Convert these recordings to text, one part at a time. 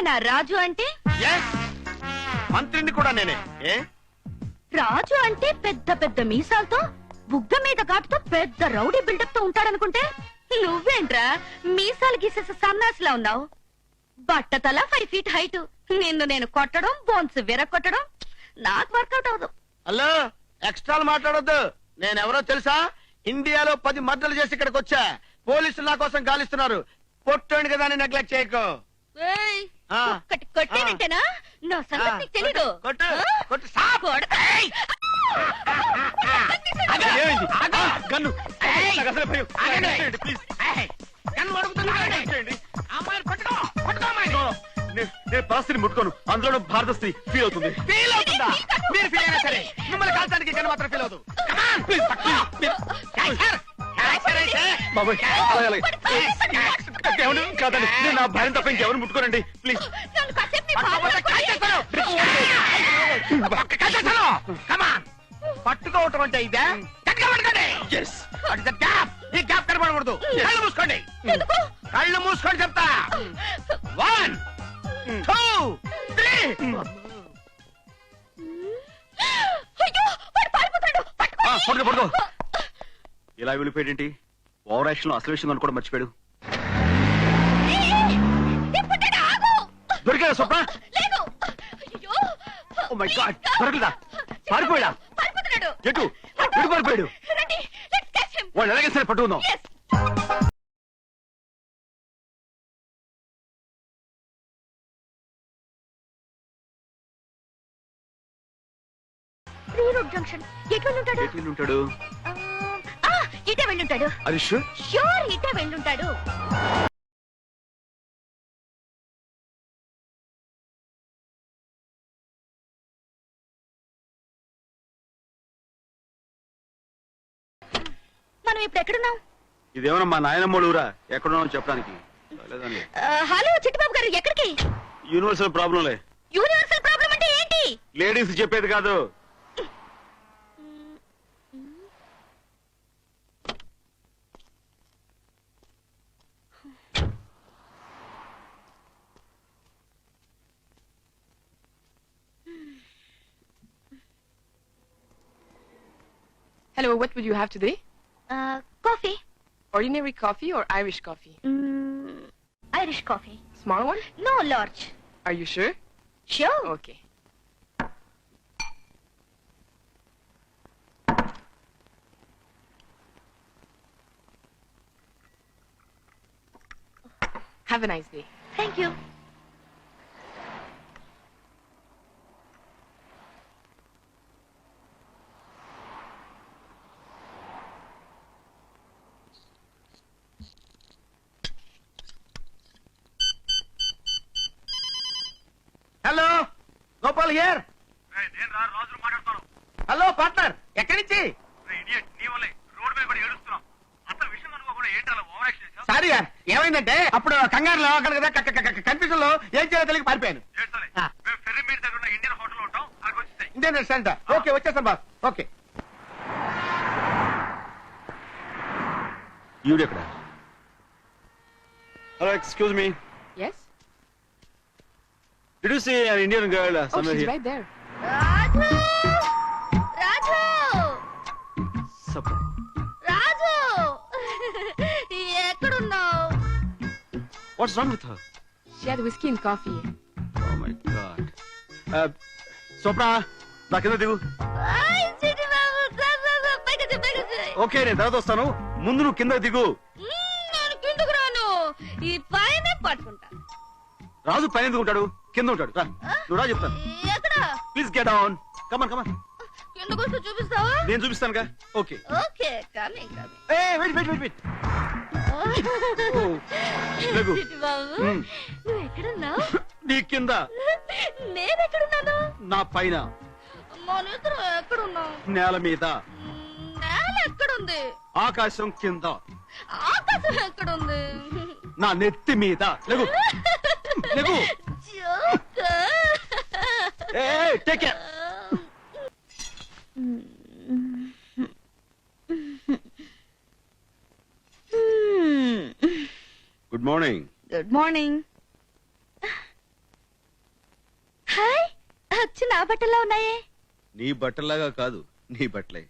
నువ్వేనా రాజు అంటే! మంత్రిని కూడా నేనే. ఏ? రాజు అంటే పెద్ద పెద్ద మీసాలతో బుగ్గ మీద ఘాటుతో పెద్ద రౌడీ బిల్డప్తో ఉంటాడనుకుంటే? నువ్వేంట్రా మీసాలు గీసేసి సన్నాసిలా ఉన్నావు? బట్టతల ఫైవ్ ఫీట్ హైట్. నిన్ను నేను కొట్టడం బోన్స్ విరగొట్టడం నాకు వర్కౌట్ అవదు హలో ఎక్స్ట్రాలు మాట్లాడొద్దు. నేనెవరో తెలుసా? ఇండియాలో పది మర్డర్లు చేసి ఇక్కడికి వచ్చా. పోలీసులు నా కోసం గాలిస్తున్నారు. పొట్టండి కదా నెగ్లెక్ట్ చేయకు. ఒక్కటి కొట్టేనంటేనా? నా సంగతి నీకు తెలీదు. కొట్టు? కొట్టు, సాప్. కొడతా. అదే, ఏమైంది? ఆ, గన్ను. అసలే భయం. చేయండి, ప్లీజ్. చేయండి. నో, నేను పరిస్థితిని ముట్టుకోను. అందులో భారత స్త్రీ ఫీల్ అవుతుంది? ఫీల్ అవుతుందా మీరు ఫీల్ అయినా సరే మిమ్మల్ని కాల్చడానికి గన్ను మాత్రం ఫీల్ అవుతుంది. బాబోయ్ అలాగే, అలాగే. ఏమండి? కాదండి నేను నా భార్యను తప్ప ఇంకెవరు ముట్టుకోనండి ప్లీజ్. పట్టుకోవటం అంటే ఇదే? గట్టిగా పట్టుకోండి. Yes What is that gap? ఈ గ్యాప్ కనబడకూడదు కళ్ళు మూసుకోండి. కళ్ళు మూసుకోండి చెప్తా. వన్ టూ త్రీ పట్టుకో. పడుకో ఇలా వెళ్ళిపోయాడేంటి? ఓవర్ యాక్షన్ అసలు విషయం అనుకోవడం మర్చిపోయాడు. ఏయ్, తిప్పుతాడు, ఆగు. దొరికాడా స్వప్న? లేదు అయ్యో ఓ మై గాడ్ దొరకలేదా? పారిపోయాడా పారిపోతున్నాడు ఎటు? ఎటు పారిపోయాడు. రండి లెట్స్ క్యాచ్ హిమ్ వాళ్ళు ఎలాగే సరే పట్టుకుందాం. Yes త్రీ రోడ్ జంక్షన్ ఎటు వెళ్ళుంటాడు ఎటు వెళ్ళి ఉంటాడు? ఇటే వెళ్ళుంటాడు. అది షూర్ ష్యూర్ ఇటే వెళ్ళుంటాడు. మనం ఇప్పుడు ఎక్కడున్నాం? ఇదేమన్నా మా నాయనమ్మోడు ఊరా? ఎక్కడున్నావు చెప్పడానికి. లేదండి హలో చిట్టుబాబు గారు ఎక్కడికి? యూనివర్సల్ ప్రాబ్లంలే యూనివర్సల్ ప్రాబ్లం అంటే ఏంటి? లేడీస్ చెప్పేది కాదు. Hello, what would you have today? Uh, coffee. Ordinary coffee or Irish coffee? Mm, Irish coffee. Small one? No, large. Are you sure? Sure. Okay. Have a nice day. Thank you. Gopal here. Hello partner ఎక్కడి నుంచి? Sorry యార్ ఏమైందంటే అప్పుడు కంగారులో కన్ఫ్యూజన్లో ఏం చేయాలో తెలియక పారిపోయాను. ఇండియన్ రెస్టారెంట్ ఓకే వచ్చేస్తాను బాస్. ఓకే. ఈవిడ ఎక్కడ? Hello excuse me. Yes? Did you see an Indian girl Oh, somewhere she's here right there. Raju Raju Raju ఎక్కడున్నావు? What's wrong with her She had whiskey and coffee. Oh my God Swapna నా కింద దిగు. ఆయ్, చిట్టి బాబు, రా, రా, రా, పైకి వచ్చేయ్, పైకి వచ్చేయ్. ఓకే నేను తర్వాత వస్తాను. ముందు నువ్వు కింద దిగు. మ్మ్, నేను కిందకు రాను. ఈ పైన పట్టుకుంటా. రాజు పైన ఎందుకు ఉంటాడు? కింద ఉంటాడు. రా. నువ్వు రా చెప్తాను. ఎక్కడ? Please get down come on come on చూపిస్తావా? నేను చూపిస్తానుగా ఓకే ఓకే కమింగ్ కమింగ్. ఏ wait wait wait wait Laghu. Chitti Babu? మ్మ్. నువ్వు ఎక్కడున్నావు? నీ కింద. నేను ఎక్కడున్నాను నా పైన. మన ఇద్దరు ఎక్కడున్నాం నేల మీద. మ్మ్, నేల ఎక్కడుంది? ఆకాశం కింద. ఆకాశం ఎక్కడుంది? నా నెత్తి మీద. Laghu take care good morning good morning hi అచ్చు నా బట్టల్లో ఉన్నాయే? నీ బట్టలాగా కాదు నీ బట్టలే.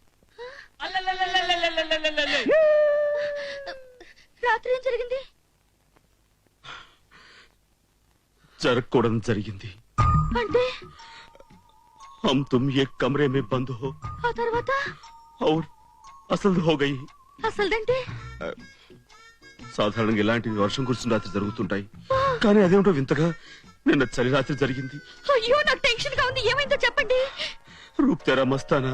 రాత్రి ఏం జరిగింది జరగకూడదు జరిగింది అంటే हम तुम एक कमरे में बंद हो ఆ తర్వాత और అసలు हो गई అసలుదంటే సాధారణంగా ఇలాంటివి వర్షం కురిసిన రాత్రి జరుగుతుంటాయి కానీ అదేమిటో వింతగా నిన్న చలి రాత్రి జరిగింది అయ్యో నాకు టెన్షన్ గా ఉంది ఏమైందో చెప్పండి రూప్ తెరా మస్తానా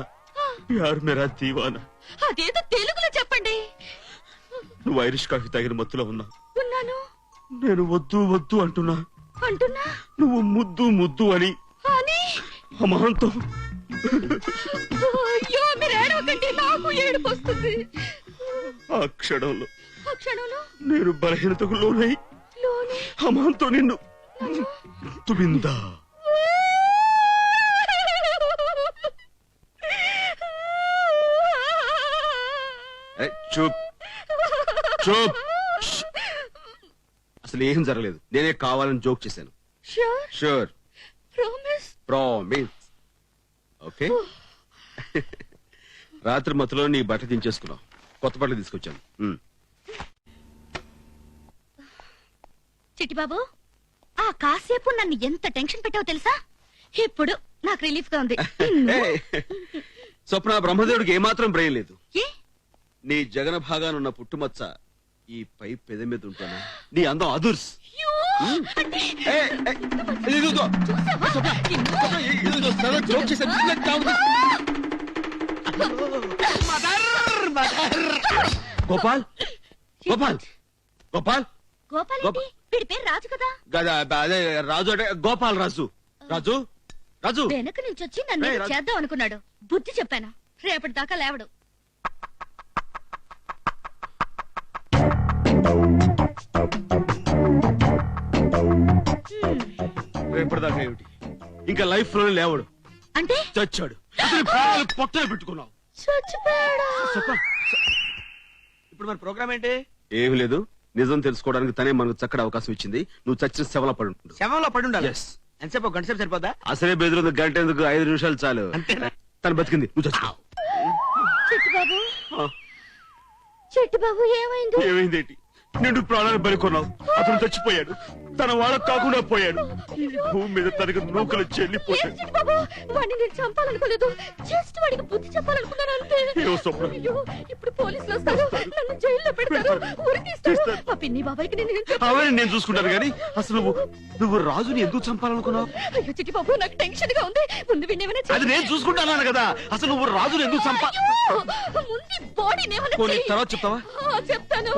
ప్యార్ మేరా దీవానా అదేదో తెలుగులో చెప్పండి నువ్వు ఐరిష్ కాఫీ తాగిన మత్తులో ఉన్నా ఉన్నాను నేను వద్దు వద్దు అంటున్నా అంటున్నా? నువ్వు ముద్దు ముద్దు అని. అని? అమాంతం. అయ్యో మీరు ఏడవకండి నాకు ఏడుపు వస్తుంది. ఆ క్షణంలో. ఆ క్షణంలో? నేను బలహీనతకు లోనై లోనే? అమాంతం నిన్ను తుబిందా ఏ, చూప్. చూప్. అసలు ఏం జరగలేదు. నేనే కావాలని జోక్ చేశాను. Sure sure promise promise okay రాత్రి మధ్యలో నీ బట్ట దించేసుకున్నావు. కొత్త బట్టలు తీసుకొచ్చాను. ఉమ్. చిట్టిబాబు ఆ కాసేపు నన్ను ఎంత టెన్షన్ పెట్టావో తెలుసా? ఇప్పుడు నాకు రిలీఫ్గా ఉంది. ఏయ్, స్వప్న బ్రహ్మదేవుడికి ఏమాత్రం బ్రెయిన్ లేదు. ఏ? నీ జగన భాగానున్న పుట్టుమచ్చ ఈ పై పెద మీద ఉంటాను? నీ అందం అదుర్స్. గోపాల్? గోపాల్? గోపాల్? గోపాల్ వీడి పేరు రాజు కదా? గదా అదే రాజు అంటే గోపాల్ రాజు. రాజు? రాజు? వెనక నుంచి వచ్చి నన్ను. చేద్దాం అనుకున్నాడు. బుద్ధి చెప్పాను? రేపటి దాకా లేవడు. రేపటిదాకా ఏమిటి? ఇంకా లైఫ్లో లేవడు. అంటే? చచ్చాడు. ప్రాణాలు పొట్టలు పెట్టుకున్నావు. ఇప్పుడు మన ప్రోగ్రామ్ ఏంటి? ఏమి లేదు. నిజం తెలుసుకోవడానికి తనే మనకు చక్కటి అవకాశం ఇచ్చింది. నువ్వు చచ్చిన శవల పడి ఉంటుంది శవంలో పడి ఉండాలి. ఎంతసేపు గంట సేపు సరిపోద్దా? అసలే బెదిరింది గంట ఎందుకు? ఐదు నిమిషాలు చాలు. అంతేనా? తను బతికింది. నువ్వు చచ్చిపోవు చిట్టిబాబు. ఆ, చిట్టిబాబు ఏమైంది? ఏమైంది ఏంటి? నిండు ప్రాణాలు బలికొన్నావు. అతను చచ్చిపోయాడు. తన వాళ్ళకు కాకుండా పోయాడు. ఈ భూమి మీద తనకు నూకలు చెల్లిపోయాడు నేను చంపాలనుకోలేదు. జస్ట్ వాడికి బుద్ధి చెప్పాలనుకున్నాను అంతే. ఇప్పుడు పోలీసులు వస్తారు. నన్ను జైల్లో పెడతారు. ఉరి తీస్తారు తీస్తారు. ఆ పిన్ని బాబాయ్కి నేను? అవన్నీ నేను చూసుకుంటాను కానీ అసలు నువ్వు రాజుని ఎందుకు చంపాలనుకున్నావు? అయ్యో చిట్టి బాబు నాకు టెన్షన్గా ఉంది. ముందు అది నేను చూసుకుంటాను కదా. అసలు నువ్వు రాజుని ఎందుకు చంపా ముందు బాడీ. తర్వాత చెప్తావా? చెప్తాను.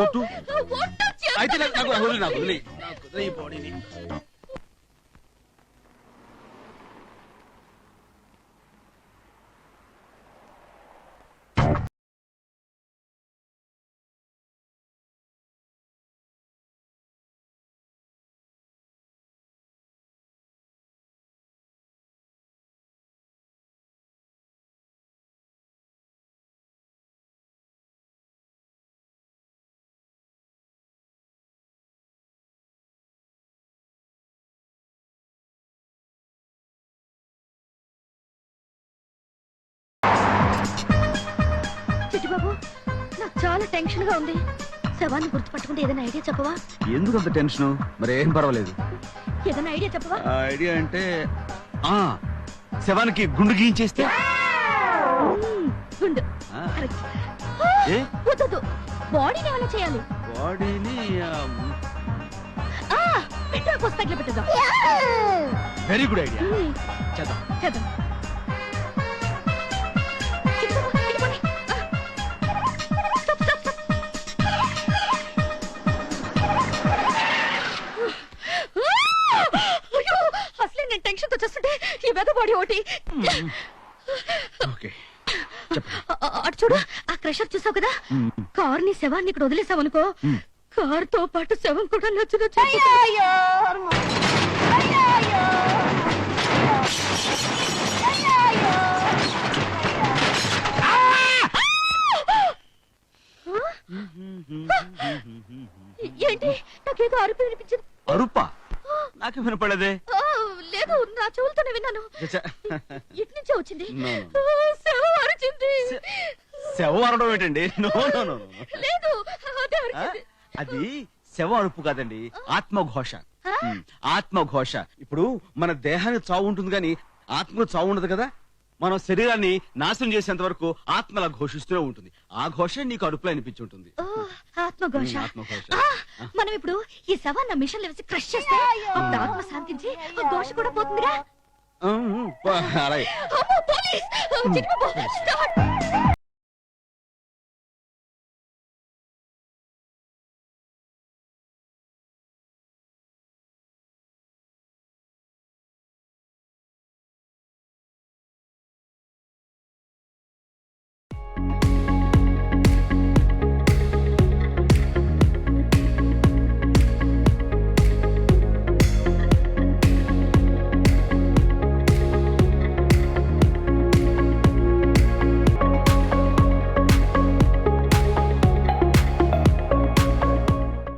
అయితే నాకు నాకు వదిలి నాకు వదిలి నాకు బాడీని చిట్టి బాబు నాకు చాలా టెన్షన్గా ఉంది. శవాన్ని గుర్తుపట్టుకుంటే ఏదైనా ఐడియా చెప్పవా? ఎందుకు అంత టెన్షన్ మరి ఏం పర్వాలేదు. ఏదైనా ఐడియా చెప్పవా? ఐడియా అంటే ఆ శవానికి గుండు గీయించేస్తే? గుండు? వద్దొద్దు. బాడీని ఏమైనా చేయాలి? బాడీని ఆ పెట్రోల్ పోసి తగిలి వెరీ గుడ్ ఐడియా చేద్దాం. చేద్దాం. ఒకటి. ఓకే. ఆ, అటు చూడు ఆ క్రషర్ చూసావు కదా? కార్ని శవాన్ని ఇక్కడ వదిలేసావు అనుకో కార్తో పాటు శవం కూడా నచ్చు నచ్చు ఏంటి? నాకేదో అరుపు వినిపించింది. అరుపా? నాకు వినపడదే చెవులతోనే విన్నాను. ఇటు నుంచే వచ్చింది. శవం అరిచింది. శవం అనడం ఏంటండి. లేదు అదే శవం అరుపు కాదండి ఆత్మఘోష. ఆత్మఘోష. ఇప్పుడు మన దేహానికి చావు ఉంటుంది కానీ ఆత్మకు చావు ఉండదు కదా? మనం శరీరాన్ని నాశనం చేసేంత వరకు ఆత్మల ఘోషిస్తూనే ఉంటుంది. ఆ ఘోష నీకు అరుపులో అనిపించి ఉంటుంది. ఓ, ఆత్మఘోష. ఉమ్, ఆత్మఘోష. ఆ, మనం ఇప్పుడు ఈ శవాన్ని మిషన్ వేసి క్రష్ చేస్తే అప్పుడు ఆత్మ శాంతించి ఆ ఘోష కూడా అలాగే. అమ్మో, పోలీస్! స్టార్ట్!